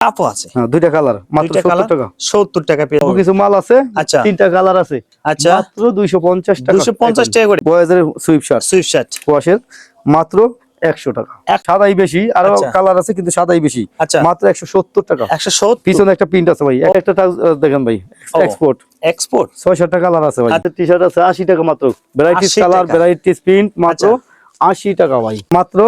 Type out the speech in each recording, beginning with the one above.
কাপও আছে। হ্যাঁ দুইটা কালার মাত্র দুইটা সত্তর কালার টাকা। সত্তর টাকা পেয়ে কিছু মাল আছে আচ্ছা। তিনটা কালার আছে। আচ্ছা। মাত্র দুইশো পঞ্চাশ টাকা। দুশো পঞ্চাশ টাকা করে। বয়েজের সুইপ শার্ট সুইফট শার্ট ওয়াশের মাত্র একশো টাকা। সাদাই বেশি আরও আচ্ছা। কালার আছে কিন্তু সাদাই বেশি। আচ্ছা। মাত্র একশো সত্তর টাকা। একশো সত্তর? পিছনে একটা প্রিন্ট আছে ভাই। একটা দেখেন ভাই। এক্সপোর্ট এক্সপোর্ট ছয় সাতটা কালার আছে ভাই। টি শার্ট আছে আশি টাকা মাত্র। ভ্যারাইটিস কালার টাকা। ভ্যারাইটিস প্রিন্ট মাত্র আচ্ছা। আশি টাকা ভাই। মাত্র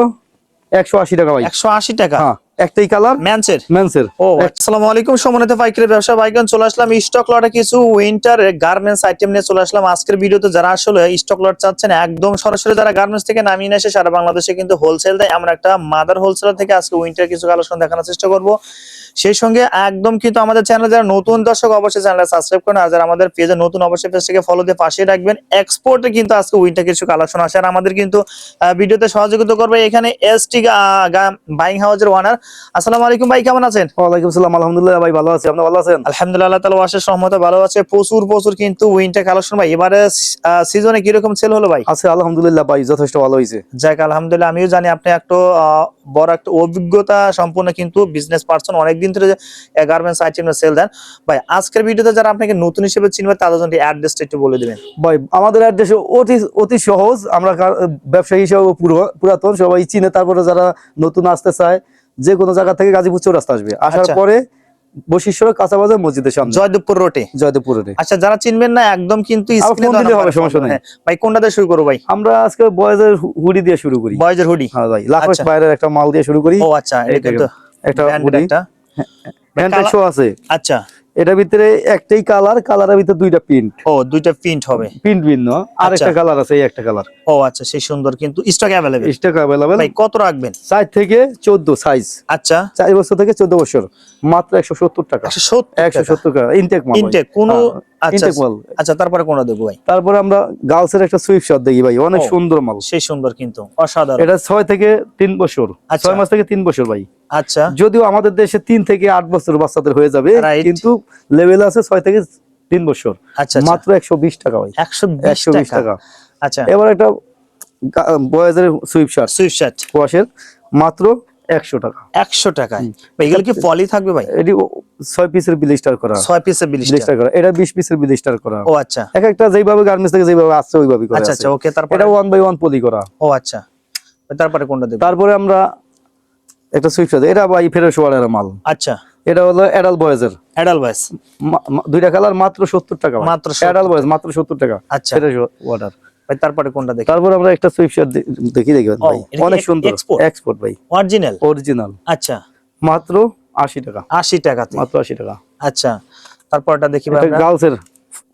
একশো আশি টাকা ভাই। একশো আশি টাকা? হ্যাঁ। একটাই কালার? ম্যানসের। মেন্সের ও আসসালামু আলাইকুম সম্মানিত পাইকারি ব্যবসা ভাইগণ চলে আসলাম। স্টক লটে কিছু উইন্টার গার্মেন্টস আইটেম নিয়ে চলে আসলাম। আজকের ভিডিওতে যারা আসলে স্টক লট চাচ্ছেন একদম সরাসরি যারা গার্মেন্টস থেকে নামিয়ে নিয়ে এসে সারা বাংলাদেশে কিন্তু হোলসেল দেয় আমরা একটা মাদার হোলসেলার থেকে আজকে উইন্টার কিছু কালেকশন দেখানোর চেষ্টা করব। সেই সঙ্গে একদম কিন্তু আমাদের চ্যানেল যারা নতুন দর্শক অবশ্যই চ্যানেলটা সাবস্ক্রাইব করেন আর যারা আমাদের পেজে নতুন অবশ্যই পেজটাকে ফলো দিয়ে পাশে রাখবেন। এক্সপোর্টে কিন্তু আজকে উইন্টার কিছু কালেকশন আসে আর আমাদের কিন্তু ভিডিওতে সহযোগিতা করবে এখানে এসটি বাইং হাউসের ওয়ানার আসসালামু আলাইকুম ভাই কেমন আছেন? ওয়ালাইকুম আসসালাম আলহামদুলিল্লাহ ভাই ভালো আছি আপনি ভালো আছেন? আলহামদুলিল্লাহ তালা ওয়াশের সহমত ভালো আছে প্রচুর প্রচুর কিন্তু উইন্টার কালেকশন ভাই। এবারে সিজনে সেল হলো ভাই? আছে আলহামদুলিল্লাহ ভাই যথেষ্ট ভালো হয়েছে। যাক আলহামদুলিল্লাহ আমিও জানি আপনি একটু বড় একটা অভিজ্ঞতা সম্পূর্ণ কিন্তু বিজনেস পার্সন অনেকদিন ধরে গার্মেন্টস আইটেম সেল দেন। ভাই আজকের ভিডিওতে যারা আপনাকে নতুন হিসেবে চিনবে তাদের জন্য অ্যাড্রেসটা একটু বলে দিবেন। ভাই আমাদের অ্যাড্রেস অতি অতি সহজ। আমরা ব্যবসায়ী হিসেবে পুরাতন সবাই চিনে। তারপরে যারা নতুন আসতে চায় যে কোনো জায়গা থেকে গাজীপুর চৌরাস্তা আসবে। আসার আচ্ছা। পরে বশিষ্ঠর কাঁচাবাজার মসজিদের সামনে। জয়দেবপুর রোডে জয়দেবপুরে আচ্ছা যারা চিনবেন না একদম কিন্তু হবে, সমস্যা নেই। হ্যাঁ, ভাই কোনটা দিয়ে শুরু করব ভাই? আমরা আজকে বয়েজের হুডি দিয়ে শুরু করি। বয়েজের হুডি? হ্যাঁ ভাই লাখোস আচ্ছা। বাইরের একটা মাল দিয়ে শুরু করি। ও আচ্ছা এটা একটা হুডি। একটা শো আছে। আচ্ছা। এটার ভিতরে একটাই কালার কালারের ভিতরে দুইটা প্রিন্ট ও দুইটা প্রিন্ট হবে। প্রিন্ট ভিন্ন। আর আচ্ছা। একটা কালার আছে এই একটা কালার ও আচ্ছা সেই সুন্দর কিন্তু স্টক অ্যাভেলেবেল স্টক অ্যাভেলেবেল ভাই কত রাখবেন? থেকে চোদ্দ সাইজ আচ্ছা। চার বছর থেকে চোদ্দ বছর। মাত্র একশো সত্তর টাকা। একশো সত্তর একশো সত্তর টাকা। ইনটেক মাল ইনটেক কোন আচ্ছা আচ্ছা তারপরে কোনটা দেবো ভাই? তারপরে আমরা গার্লসের একটা সুইফট শট দেখি ভাই। অনেক সুন্দর মাল। সেই সুন্দর কিন্তু অসাধারণ। এটা ছয় থেকে তিন বছর। আচ্ছা। ছয় মাস থেকে তিন বছর ভাই। আচ্ছা। যদিও আমাদের দেশে তিন থেকে আট বছর বাচ্চাদের হয়ে যাবে কিন্তু লেভেল আছে ছয় থেকে তিন বছর। আচ্ছা আচ্ছা। মাত্র একশো বিশ টাকা ভাই। একশো একশো বিশ টাকা। আচ্ছা। এবার একটা বয়েজের সুইফট শার্ট। Sweatshirt. মাত্র একশো টাকা। একশো টাকায়। এগুলো কি পলি থাকবে ভাই? এটি ছয় পিসের বিলিস্টার করা। ছয় পিসের বিলিস্টার। করা। এটা বিশ পিসের বিলিস্টার করা। ও আচ্ছা। এক একটা যেভাবে গার্মেন্টস থেকে যেভাবে আসছে ওইভাবে করা আচ্ছা আচ্ছা ওকে তারপরে? এটা ওয়ান বাই ওয়ান পলি করা। ও আচ্ছা। তারপরে কোনটা দেবো? তারপরে আমরা একটা সুইফট এটা ভাই ওয়ার্ডের মাল। আচ্ছা। এটা হলো অ্যাডাল বয়েজের অ্যাডাল বয়স দুইটা কালার মাত্র সত্তর টাকা মাত্র 70 অ্যাডাল বয়েজ মাত্র সত্তর টাকা। আচ্ছা। ফেরোস ওয়াটার ভাই তারপরে কোনটা দেখি? তারপর আমরা একটা সুইফট শার্ট দেখি দেখবেন ভাই। অনেক সুন্দর? এক্সপোর্ট ভাই। অরিজিনাল অরিজিনাল আচ্ছা। মাত্র আশি টাকা। আশি টাকাতে মাত্র আশি টাকা। আচ্ছা। তারপরটা দেখি ভাই এটা গার্লসের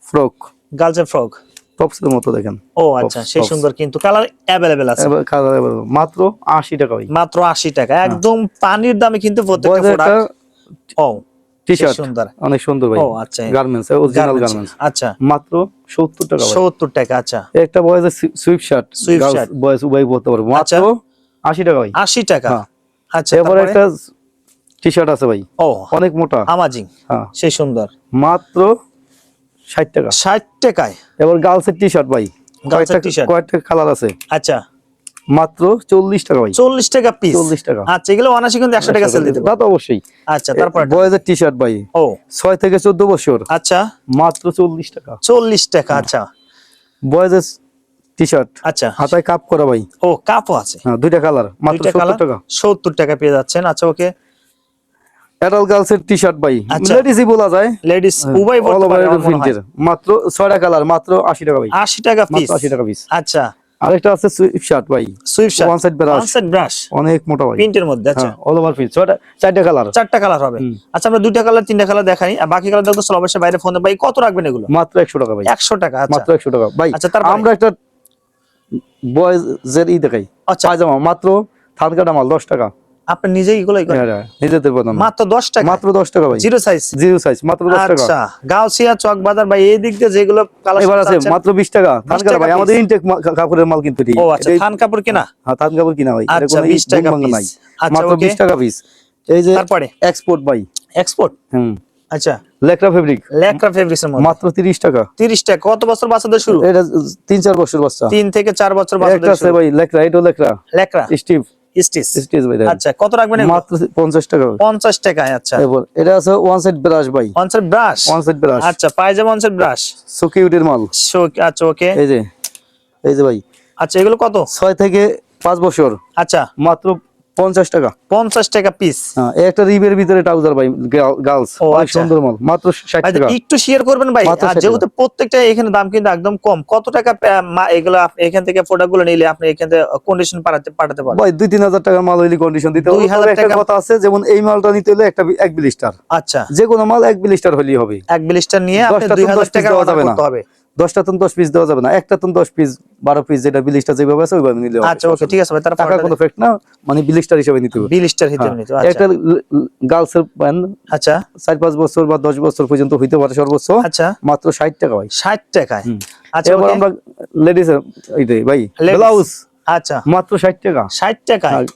ফ্রক গার্লসের ফ্রক টপসের মতো দেখেন। ও আচ্ছা। সেই সুন্দর কিন্তু কালার অ্যাভেলেবেল আছে। কালার এবার মাত্র আশি টাকা ভাই। মাত্র আশি টাকা। একদম পানির দামে কিন্তু প্রত্যেকটা প্রোডাক্ট ও টি-শার্ট সুন্দর। অনেক সুন্দর ভাই। ও আচ্ছা। গার্মেন্টস অরিজিনাল গার্মেন্টস আচ্ছা। মাত্র টাকা ভাই। সত্তর টাকা আচ্ছা। একটা শার্ট। বয়েজ উভয় পড়তে পারব। মাত্র আচ্ছা। টাকা ভাই। টাকা। হ্যাঁ। আচ্ছা একটা টি শার্ট আছে ভাই। ও। অনেক মোটা। আমাজিং হ্যাঁ। সেই সুন্দর। মাত্র ষাট টাকা। ষাট টাকায়? এবার গার্লসের টি শার্ট ভাই। এর কয়েকটা t-shirt। কয়েকটা কালার আছে। আচ্ছা। মাত্র চল্লিশ টাকা ভাই। চল্লিশ টাকা পিস চল্লিশ টাকা। আচ্ছা এগুলো কিন্তু একশো টাকা সেল দিতে তা তো অবশ্যই। আচ্ছা তারপর বয়েজের টি শার্ট ভাই। ও। ছয় থেকে চোদ্দ বছর। আচ্ছা। মাত্র চল্লিশ টাকা। চল্লিশ টাকা আচ্ছা। বয়েজের টি শার্ট আচ্ছা। হাতায় কাপ করা ভাই। ও কাপও আছে? হ্যাঁ দুইটা কালার মাত্র সত্তর টাকা। সত্তর টাকা পেয়ে যাচ্ছেন। আচ্ছা ওকে। অ্যাডাল গার্লসের টি শার্ট ভাই। লেডিসই বলা যায়। লেডিস উভয় পারে হয়। মাত্র ছয়টা কালার মাত্র আশি টাকা ভাই। আশি টাকা পিস মাত্র আশি টাকা পিস আচ্ছা। আরেকটা আছে সুইফট শার্ট ভাই। Sweatshirt one side brush one side brush অনেক মোটা ভাই। প্রিন্টের মধ্যে আচ্ছা। অল ওভার প্রিন্ট ছয়টা চারটা কালার চারটা কালার হবে। আচ্ছা আমরা দুইটা কালার তিনটা কালার দেখাই। আর বাকি কালার চলো অবশ্যই বাইরে ফোন ভাই কত রাখবেন এগুলো? মাত্র একশো টাকা ভাই। একশো টাকা আচ্ছা। মাত্র একশো টাকা। ভাই আচ্ছা, তারপর? আমরা একটা বয়েজের ই দেখাই। আচ্ছা। পায়জামা মাত্র থান কাটা মাল দশ টাকা। আপনি নিজেই এগুলো হ্যাঁ, হ্যাঁ, নিজেদের বদন মাত্র দশ টাকা। মাত্র দশ টাকা ভাই। জিরো সাইজ জিরো সাইজ মাত্র দশ টাকা। আচ্ছা গাউসিয়া চক বাজার ভাই এই দিক দিয়ে যেগুলো কালার এবার আছে মাত্র বিশ টাকা। থান ভাই আমাদের ইনটেক কাপড়ের মাল কিন্তু এটি। ও আচ্ছা থান কাপড় কিনা? হ্যাঁ থান কাপড় কিনা ভাই। এর আচ্ছা, কোনো 20 টাকা গুণগন্ধ নাই। আচ্ছা, মাত্র okay। বিশ টাকা পিস এই যে তারপরে? এক্সপোর্ট ভাই। এক্সপোর্ট হুম। আচ্ছা। লেকরা ফেব্রিক লেকরা ফেব্রিক্স এর মাত্র তিরিশ টাকা। তিরিশ টাকা। কত বছর বাচ্চাদের শুরু? এটা তিন চার বছর বাচ্চা। তিন থেকে চার বছর একটা বাচ্চাদের শুরু। ভাই লেকরা এটাও লেকরা লেকরা স্টিভ স্টিচ। স্টিচ ভাই আচ্ছা কত রাখবেন মাত্র পঞ্চাশ টাকা ভাই। পঞ্চাশ টাকায় আচ্ছা। এটা আছে ওয়ান সাইড ব্রাশ ভাই। পঞ্চাশ ব্রাশ ওয়ান সাইড ব্রাশ আচ্ছা পায়জামা পঞ্চাশ ব্রাশ সিকিউরিটির মাল। আচ্ছা ওকে এই যে এই যে ভাই। আচ্ছা এগুলো কত? ছয় থেকে পাঁচ বছর। আচ্ছা। মাত্র পঞ্চাশ টাকা। পঞ্চাশ টাকা পিস হ্যাঁ একটা রিবের ভিতরে ট্রাউজার ভাই গার্লস অনেক আচ্ছা। সুন্দর মাল মাত্র ষাট টাকা। একটু শেয়ার করবেন ভাই আর যেহেতু প্রত্যেকটা এখানে দাম কিন্তু একদম কম কত টাকা এগুলো এখান থেকে প্রোডাক্টগুলো নিলে আপনি এখান থেকে কন্ডিশন পাঠাতে পাঠাতে পারবেন। ভাই দুই তিন হাজার টাকার মাল হইলে কন্ডিশন দিতে 2000 একটা টাকা- কথা আছে যেমন এই মালটা নিতে হলে একটা এক বিলিস্টার আচ্ছা। যে কোনো মাল এক বিলিস্টার হলেই হবে। এক বিলিস্টার নিয়ে আপনি দশটা দুই তো হাজার দশ piece টাকা। করতে হবে। দশটা তো দশ পিস দেওয়া যাবে না একটা তো দশ পিস বারো পিস যেটা বিলিস্টার যেভাবে আছে ওইভাবে নিলে আচ্ছা ওকে ঠিক আছে ভাই টাকা কোনো ফেক্ট না মানে বিলিস্টার হিসেবে নিতে হবে। বিলিস্টার হিসেবে নিতে হবে। হ্যাঁ, একটা আচ্ছা গার্লস প্যান্ট আচ্ছা। চার পাঁচ বছর বা দশ বছর পর্যন্ত হইতে পারে সর্বোচ্চ। আচ্ছা। মাত্র ষাট টাকা ভাই। ষাট টাকায়? আচ্ছা এবার আমরা লেডিস এইটাই ভাই। ব্লাউজ আচ্ছা। মাত্র ষাট টাকা। ষাট টাকায়?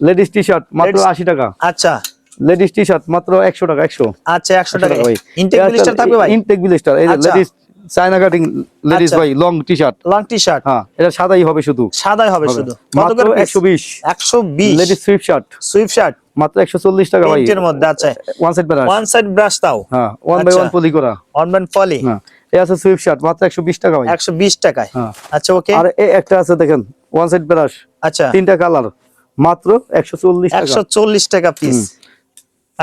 লেডিস টি শার্ট মাত্র আশি টাকা। আচ্ছা। লেডিস টি শার্ট মাত্র একশো টাকা একশো। আচ্ছা একশো টাকা ইনটেক এটা বিলিস্টার থাকবে ভাই? ইনটেক বিলিস্টার এই। লেডিস চায়না কাটিং লেডিস আচ্ছা। ভাই long T shirt long T shirt হ্যাঁ এটা সাদাই হবে শুধু। সাদাই হবে শুধু। মাত্র করে একশো বিশ। একশো বিশ। Ladies sweatshirt sweatshirt মাত্র একশো চল্লিশ টাকা ভাই। প্রিন্টের মধ্যে আচ্ছা। One side brush one side brush তাও। হ্যাঁ ওয়ান বাই আচ্ছা। ওয়ান পলি করা। ওয়ান ব্যান্ড পলি হ্যাঁ এই আছে সুইফট শার্ট মাত্র একশো বিশ টাকা ভাই। একশো বিশ টাকায়। হ্যাঁ। আচ্ছা ওকে আর এই একটা আছে দেখেন ওয়ান সাইড ব্রাশ আচ্ছা। তিনটা কালার মাত্র একশো চল্লিশ টাকা। একশো চল্লিশ টাকা পিস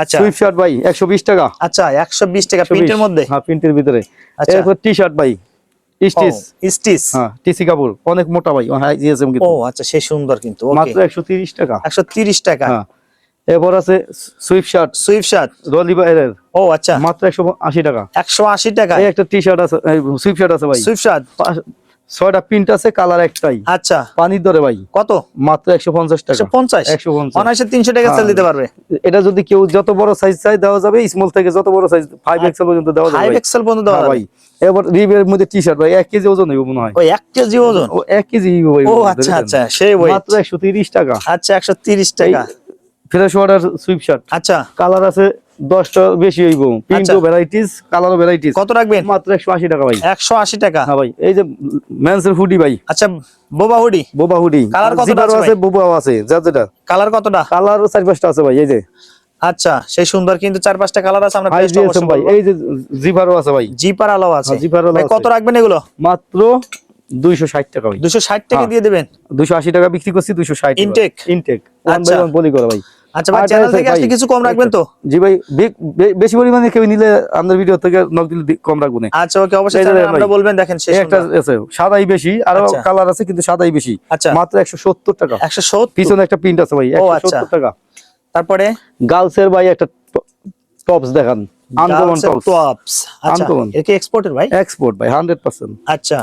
আচ্ছা। সুইফট শার্ট ভাই একশো বিশ টাকা। আচ্ছা একশো বিশ টাকা প্রিন্টের মধ্যে? হ্যাঁ প্রিন্টের ভিতরে। আচ্ছা। এরপর টি শার্ট ভাই স্টিচ। স্টিচ? হ্যাঁ টিসি কাপড় অনেক মোটা ভাই হাই জিএসএম ও আচ্ছা সে সুন্দর কিন্তু ওকে। মাত্র একশো তিরিশ টাকা। একশো তিরিশ টাকা। হ্যাঁ এরপর আছে সুইফট শার্ট। Sweatshirt? রলি বাইরের ও আচ্ছা। মাত্র একশো আশি টাকা। একশো আশি টাকা এই একটা টি শার্ট আছে সুইফট শার্ট আছে ভাই। Swift shirt? ছয়টা প্রিন্ট আছে কালার একটাই। আচ্ছা। পানির দরে ভাই। কত? মাত্র একশো পঞ্চাশ টাকা। একশো পঞ্চাশ? একশো পঞ্চাশ। তিনশো টাকা সেল হ্যাঁ। দিতে পারবে। এটা যদি কেউ যত বড় সাইজ চাই দেওয়া যাবে। স্মল থেকে যত বড় সাইজ ফাইভ এক্সেল পর্যন্ত দেওয়া যাবে ফাইভ এক্সেল পর্যন্ত দেওয়া হ্যাঁ ভাই। এবার রিবের মধ্যে টি শার্ট ভাই এক কেজি ওজন হইব মনে হয়। এক কেজি ওজন? ও এক কেজি ও আচ্ছা আচ্ছা সেই মাত্র একশো তিরিশ টাকা। আচ্ছা একশো তিরিশ টাকা। ফ্রেশ ওয়াটার সুইপ শার্ট আচ্ছা। কালার আছে দশটা বেশি হইব। আচ্ছা। ভ্যারাইটিস কালারও ভ্যারাইটিস কত রাখবেন? মাত্র একশো আশি টাকা ভাই। একশো আশি টাকা? হ্যাঁ ভাই এই যে মেন্সের হুডি ভাই। আচ্ছা বোবা হুডি? বোবা হুডি। Colour কতটা আছে বোবাও আছে যা যেটা। কালার কতটা? কালার চার পাঁচটা আছে ভাই এই যে। আচ্ছা সেই সুন্দর কিন্তু চার পাঁচটা কালার আছে আমরা best অবশ্যই। ভাই এই যে জিভারও আছে ভাই। জিপার আলো আছে। হ্যাঁ, জিপার আলো কত রাখবেন এগুলো? মাত্র দুইশো ষাট টাকা ভাই। দুশো ষাট টাকা হ্যাঁ। দিয়ে দেবেন? দুইশো আশি টাকা বিক্রি করছি দুইশো ষাট Intake? Intake one. By one বলি করে ভাই। আচ্ছা ভাই চ্যানেল থেকে। আসলে কিছু কম রাখবেন তো? জি ভাই বেশি পরিমাণে কেউ নিলে আমাদের ভিডিও থেকে নক দিলে কম রাখব না। আচ্ছা ওকে অবশ্যই। আমরা বলবেন দেখেন শেষ একটা আছে সাদাই বেশি আরও আচ্ছা। কালার আছে কিন্তু সাদাই বেশি। আচ্ছা। মাত্র একশো সত্তর টাকা। একশো সত্তর? পিছনে একটা প্রিন্ট আছে ভাই ও, একশো আচ্ছা। সত্তর টাকা। তারপরে? গার্লস এর ভাই একটা টপস দেখান। আনকমন টপস টপস আচ্ছা এটা কি এক্সপোর্টের ভাই? এক্সপোর্ট ভাই হান্ড্রেড পার্সেন্ট আচ্ছা।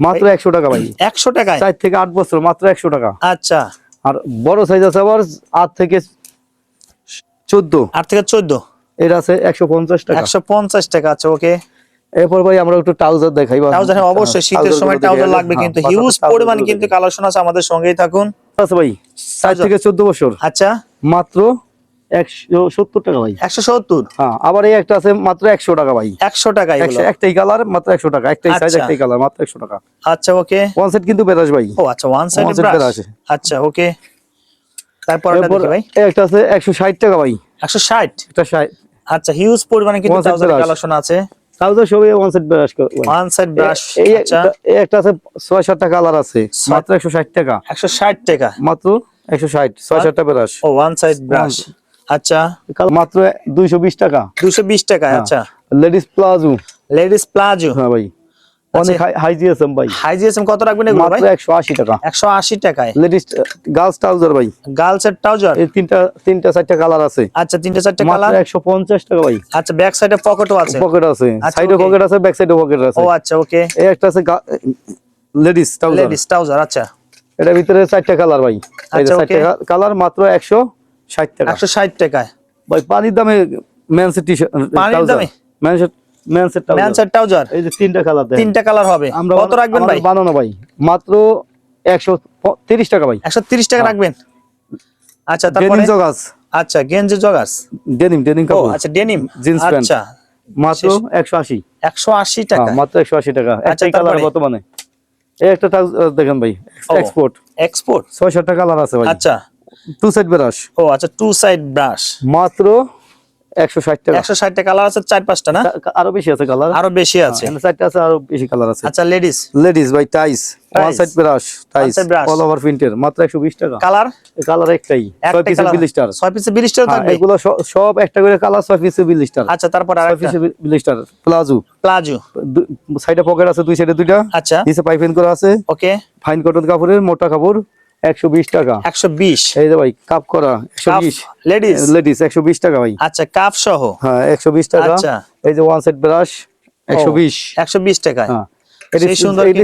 মাত্র একশো টাকা ভাই। একশো টাকায়? চার থেকে আট বছর মাত্র একশো টাকা। আচ্ছা। আর বড় সাইজ আছে আবার আট থেকে চোদ্দ। আট থেকে চোদ্দ? এটা আছে একশো পঞ্চাশ টাকা। একশো পঞ্চাশ টাকা আচ্ছা ওকে। এরপর ভাই আমরা একটু ট্রাউজার দেখাই ট্রাউজার অবশ্যই শীতের সময় ট্রাউজার লাগবে হ্যাঁ, কিন্তু হিউজ পরিমাণ কিন্তু কালেকশন আছে আমাদের সঙ্গেই থাকুন। আছে ভাই চার থেকে চোদ্দ বছর। আচ্ছা। মাত্র একশো সত্তর টাকা ভাই। একশো সত্তর? হ্যাঁ আবার এই একটা আছে মাত্র একশো টাকা ভাই। একশো টাকা একটাই কালার মাত্র একশো টাকা। একটাই সাইজ আচ্ছা। একটাই কালার মাত্র একশো টাকা। আচ্ছা ওকে। ওয়ান সেট কিন্তু বেরাস ভাই। ও আচ্ছা ওয়ান ব্রাশ brush। আচ্ছা ওকে। তারপর ভাই। একটা আছে একশো ষাট টাকা ভাই। একশো ষাট? একটা ষাট। আচ্ছা হিউজ পরিমাণে কিন্তু ট্রাউজার কালেকশন আছে। ট্রাউজার সবই one set brush one side brush আচ্ছা। একটা- আছে ছয় সাতটা কালার আছে মাত্র একশো ষাট টাকা। একশো ষাট টাকা? মাত্র একশো ষাট ছয় সাতটা বেরাস ও ওয়ান সাইড ব্রাশ আচ্ছা। মাত্র দুইশো বিশ টাকা। দুশো বিশ টাকা। আচ্ছা। লেডিস প্লাজো লেডিস প্লাজো হ্যাঁ ভাই। অনেক হাই জিএসএম ভাই। হাই জিএসএম কত রাখবেন এগুলো ভাই? মাত্র একশো আশি টাকা। একশো আশি টাকায়। লেডিস গার্লস ট্রাউজার ভাই। গার্লস এর ট্রাউজার এই তিনটা তিনটা চারটা কালার আছে। আচ্ছা তিনটে চারটে কালার একশো পঞ্চাশ টাকা ভাই। আচ্ছা ব্যাক সাইডে পকেটও আছে। পকেট আছে। আচ্ছা, সাইডে পকেট আছে ব্যাক সাইডে পকেট আছে। ও আচ্ছা ওকে এই একটা আছে লেডিস ট্রাউজার লেডিস ট্রাউজার আচ্ছা। এটার ভিতরে চারটা কালার ভাই। আচ্ছা, চারটা কালার মাত্র একশো ষাট টাকা। একশো ষাট টাকায়। ভাই পানির দামে মেন্সের টি শার্ট পানির দামে? মেন্সের মেন্সের ম্যান সাইড ট্রাউজার এই যে তিনটা কালার দেন তিনটা কালার হবে। আমরা কত রাখবেন ভাই? বানানো ভাই। মাত্র একশো তিরিশ টাকা ভাই। একশো তিরিশ টাকা হ্যাঁ। রাখবেন? আচ্ছা তারপরে? ডেনিম জগাস আচ্ছা গেঞ্জি জগার্স ডেনিম ডেনিম কাপড়। আচ্ছা ডেনিম Jeans pant। আচ্ছা। মাত্র একশো আশি। একশো আশি টাকা। মাত্র একশো আশি টাকা। আচ্ছা, কালার? বর্তমানে। এই একটা দেখেন ভাই। এক্সপোর্ট এক্সপোর্ট ছয় সাতটা কালার আছে ভাই। আচ্ছা। টু সাইড ব্রাশ ও আচ্ছা টু সাইড ব্রাশ মাত্র টাকা। কালার আছে চার পাঁচটা না? আরও বেশি আছে কালার আরও বেশি আছে। চারটা আছে আরও বেশি কালার আছে। আচ্ছা লেডিস লেডিস ভাই টাইস ওয়ান সাইড ব্রাশ টাইস side অল ওভার প্রিন্টের মাত্র একশো বিশ টাকা। কালার কালার একটাই। স্টার পিসে থাকবে? এগুলো সব একটা করে কালার স্টার আচ্ছা তারপর স্টার প্লাজো প্লাজো সাইডে পকেট আছে দুই সাইডে দুইটা। আচ্ছা। নিচে পাইপিং করা আছে। ওকে ফাইন কটন কাপড়ের মোটা কাপড়। একশো বিশ টাকা। একশো বিশ? এই যে ভাই কাপ করা একশো বিশ। লেডিস লেডিস একশো বিশ টাকা ভাই। আচ্ছা কাপ সহ? হ্যাঁ একশো বিশ টাকা। আচ্ছা। এই যে ওয়ান সেট ব্রাশ একশো বিশ। একশো বিশ টাকায়? হ্যাঁ।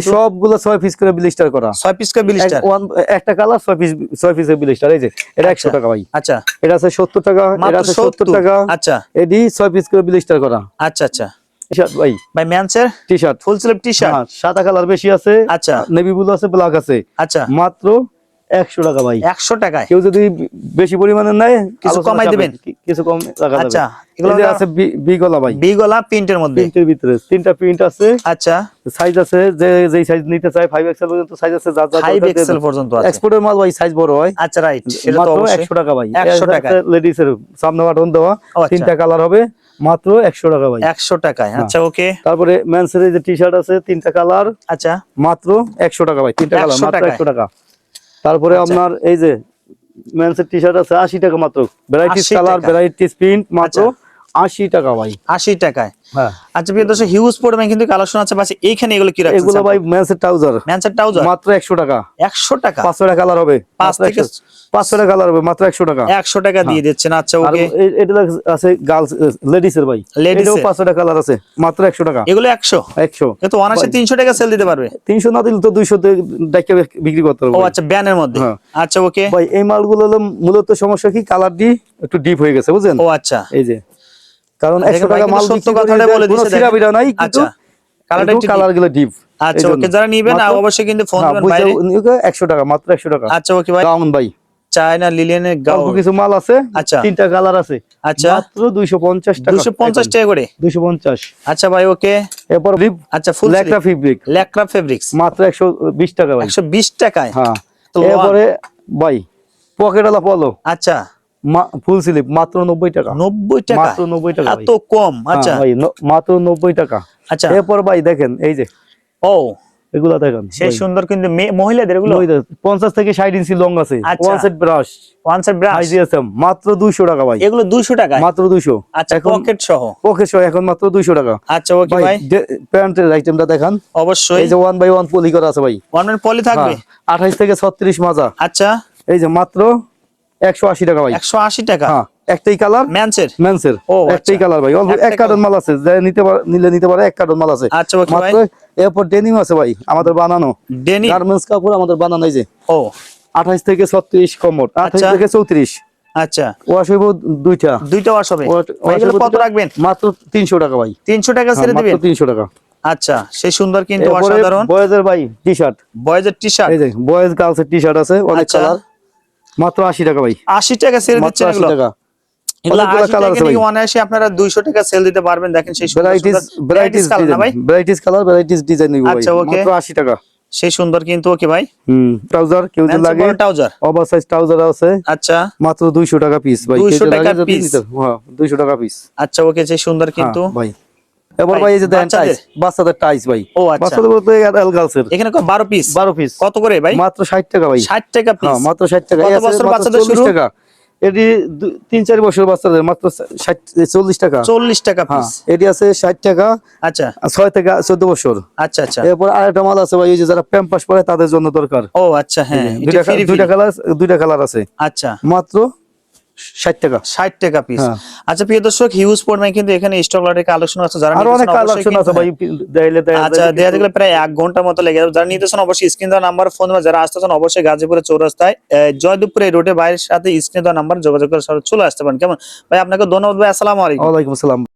সবগুলো ছয় পিস করে ব্লিস্টার করা। ছয় পিস করে বিলিস্টার এক- একটা কালার ছয় পিস ছয় পিসের ব্লিস্টার এই যে এটা একশো আচ্ছা। টাকা ভাই। আচ্ছা। এটা আছে সত্তর টাকা এটা আছে সত্তর 70 টাকা। আচ্ছা। এটি ছয় পিস করে ব্লিস্টার করা। আচ্ছা আচ্ছা। টি শার্ট ভাই। ভাই ম্যানসের? T shirt full sleeve T shirt সাদা কালার বেশি আছে। আচ্ছা। নেভি ব্লু আছে ব্ল্যাক আছে। আচ্ছা। মাত্র একশো টাকা ভাই। একশো টাকায়? কেউ যদি বেশি পরিমাণে নেয় কিছু কমাই যাবে। কিছু কম রাখা আচ্ছা, এগুলো এগুলো আছে বি- বি ভাই। বি প্রিন্টের মধ্যে? প্রিন্টের ভিতরে। তিনটা প্রিন্ট আছে। আচ্ছা। সাইজ আছে যে যেই সাইজ নিতে চায় ফাইভ এক্সেল পর্যন্ত সাইজ আছে যার যার ফাইভ এক্সেল পর্যন্ত আছে। এক্সপোর্টের মাল ভাই সাইজ বড় হয়। আচ্ছা রাইট সেটা তো অবশ্যই। একশো টাকা ভাই। 100 টাকা। লেডিস এর সামনে বাটন দেওয়া আচ্ছা। তিনটা কালার হবে মাত্র একশো টাকা ভাই। একশো টাকায়। আচ্ছা ওকে তারপরে মেন্সের এই যে টি শার্ট আছে তিনটা কালার আচ্ছা। মাত্র একশো টাকা ভাই তিনটা কালার মাত্র টাকায়। একশো টাকা। তারপরে আচ্ছা। আপনার এই যে মেন্সের টি শার্ট আছে আশি টাকা মাত্র ভ্যারাইটিস কালার ভ্যারাইটিস প্রিন্ট মাত্র আচ্ছা। আশি টাকা ভাই। আশি টাকায়। হ্যাঁ। আচ্ছা প্রিয় দর্শক হিউজ পরিমাণ কিন্তু কালেকশন আছে। এইখানে এগুলো কি এগুলো ভাই মেন্সের ট্রাউজার ম্যানসের ট্রাউজার মাত্র একশো টাকা। একশো টাকা? পাঁচশো টাকা কালার হবে। পাঁচ মাত্র থেকে- 100 পাঁচশো টাকা কালার হবে মাত্র একশো টাকা। একশো টাকা দিয়ে দিচ্ছেন। আচ্ছা ওকে এটা আছে গার্লস লেডিস এর ভাই। এর। পাঁচশো টাকা কালার আছে মাত্র একশো টাকা। এগুলো একশো? একশো। কিন্তু অনার্সে তিনশো টাকা সেল দিতে পারবে? তিনশো না দিলে তো দুইশো ডাইকে বিক্রি করতে হবে ও আচ্ছা ব্যানের মধ্যে। হ্যাঁ। আচ্ছা ওকে ভাই এই মালগুলো হলো মূলত সমস্যা কি? কালার ডি একটু ডিপ হয়ে গেছে বুঝলেন ও আচ্ছা। এই যে। কারণ দেখেন একশো ভাই টাকা মাল সত্য কথাটা বলে দিছে সিরা বিরা নাই কিন্তু আচ্ছা কালারগুলো ডিপ আচ্ছা ওকে যারা নিবেন অবশ্যই কিন্তু ফোন দিবেন বাইরে। একশো টাকা মাত্র একশো টাকা। আচ্ছা ওকে ভাই গাউন ভাই। চায়না লিলিয়ানের গাউন। কিছু মাল আছে আচ্ছা। তিনটা কালার আছে। আচ্ছা। মাত্র পঞ্চাশ টাকা। দুশো পঞ্চাশ টাকা করে? দুইশো পঞ্চাশ। আচ্ছা ভাই ওকে। এরপর আচ্ছা ফুল ফেব্রিক ল্যাকরা ফেব্রিক্স মাত্র একশো বিশ টাকা ভাই। একশো বিশ টাকায়? হ্যাঁ। এরপরে ভাই পকেটালা পলো আচ্ছা। ফুল স্লিপ মাত্র নব্বই টাকা। নব্বই টাকা? মাত্র নব্বই টাকা এত কম? আচ্ছা। হ্যাঁ ভাই মাত্র নব্বই টাকা। আচ্ছা। এরপর ভাই দেখেন এই যে। ও। এগুলা দেখেন সেই সুন্দর কিন্তু মহিলাদের এগুলো? পঞ্চাশ থেকে ষাট ইঞ্চি লং আছে। আচ্ছা। One set brush one side brush মাত্র দুইশো টাকা ভাই। এগুলো দুইশো টাকায়? মাত্র দুইশো। আচ্ছা পকেট সহ? পকেট সহ এখন মাত্র দুইশো টাকা। আচ্ছা ওকে ভাই প্যান্টের আইটেমটা দেখান। অবশ্যই। এই যে ওয়ান বাই ওয়ান পলি করা আছে ভাই। ওয়ান পলি থাকবে? আঠাইশ থেকে ছত্রিশ মাজা। আচ্ছা। এই যে মাত্র একশো আশি টাকা ভাই। একশো আশি টাকা? হ্যাঁ একটাই কালার ম্যানসের? মেন্সের ও, একটাই আচ্ছা। কালার ভাই। অল্প এক কার্টন মাল আছে যে নিতে পারে নিলে নিতে পারে এক কার্টন মাল আছে। আচ্ছা ওকে ভাই? মাত্র এরপর ডেনিম আছে ভাই আমাদের বানানো। ডেনি গার্মেন্টস কাপড় আমাদের বানানো এই যে। ও। আঠাইশ থেকে ছত্রিশ কমর আঠাইশ আচ্ছা। থেকে চৌত্রিশ। আচ্ছা। ওয়াশ হইব দুইটা। দুইটা ওয়াশ হবে? এগুলো কত রাখবেন? মাত্র তিনশো টাকা ভাই। তিনশো টাকা হ্যাঁ, ছেড়ে মাত্র দিবেন? তিনশো টাকা। আচ্ছা সেই সুন্দর কিন্তু অসাধারণ। বয়েজের ভাই টি শার্ট বয়েজের টি শার্ট এই যে বয়েজ গার্লসের টি শার্ট আছে অনেক আচ্ছা। কালার মাত্র আশি টাকা ভাই। আশি টাকা ছেড়ে মাত্র দিচ্ছেন এগুলো? টাকা। এগুলো অনেকগুলো আশি colour টাকা আছে অনায়াসে আপনারা দুইশো টাকা সেল দিতে পারবেন। দেখেন সেই ভ্যারাইটিস ভ্যারাইটিস না ভাই? ভ্যারাইটিস কালার ভ্যারাইটিস ডিজাইন নিব ভাই। আচ্ছা, okay. মাত্র আশি টাকা। সেই সুন্দর কিন্তু ওকে ভাই? হুম ট্রাউজার কেউ যদি লাগে ট্রাউজার ওভার সাইজ ট্রাউজার আছে। আচ্ছা। মাত্র দুইশো টাকা পিস ভাই। 200 টাকা। নিতে- হ্যাঁ দুইশো টাকা পিস আচ্ছা ওকে সেই সুন্দর কিন্তু। ভাই। এবার ভাই, ভাই এই যে দেন টাইস বাচ্চাদের টাইস ভাই। ও আচ্ছা। বাচ্চাদের বলতে এল এখানে কত বারো পিস বারো পিস কত করে ভাই? মাত্র ষাট টাকা ভাই। ষাট টাকা পিস হ্যাঁ মাত্র ষাট টাকা। কত বছর বাচ্চাদের শুরু? টাকা। এটি তিন চার বছর বাচ্চাদের মাত্র চল্লিশ টাকা। চল্লিশ টাকা হ্যাঁ এটি আছে ষাট টাকা। আচ্ছা। ছয় থেকে চোদ্দ বছর। আচ্ছা আচ্ছা। এরপর আরেকটা মাল আছে ভাই যে যারা প্যাম্পাস পরে তাদের জন্য দরকার। ও আচ্ছা হ্যাঁ দুইটা দুইটা কালার দুইটা কালার আছে। আচ্ছা। মাত্র ষাট টাকা। ষাট টাকা পিস। আচ্ছা প্রিয় দর্শক হিউজ পরিমাণে কিন্তু এখানে স্টক লটের কালেকশন আছে। যারা আরও অনেক কালেকশন আছে ভাই আচ্ছা দেয়া কিন্তু- প্রায় এক ঘণ্টা মতো লেগে যাবে। যারা নিতেছেন অবশ্যই স্ক্রিন দেওয়া নাম্বার ফোন যারা আসতেছেন অবশ্যই গাজীপুরের চৌরাস্তায় জয়দুপুরে এই রোডে বাইরের সাথে স্ক্রিন দেওয়া নাম্বার যোগাযোগ করে চলে আসতে পারেন। কেমন? ভাই আপনাকে ধন্যবাদ ভাই। আসসালামু আলাইকুম। ওয়ালাইকুম আসসালাম।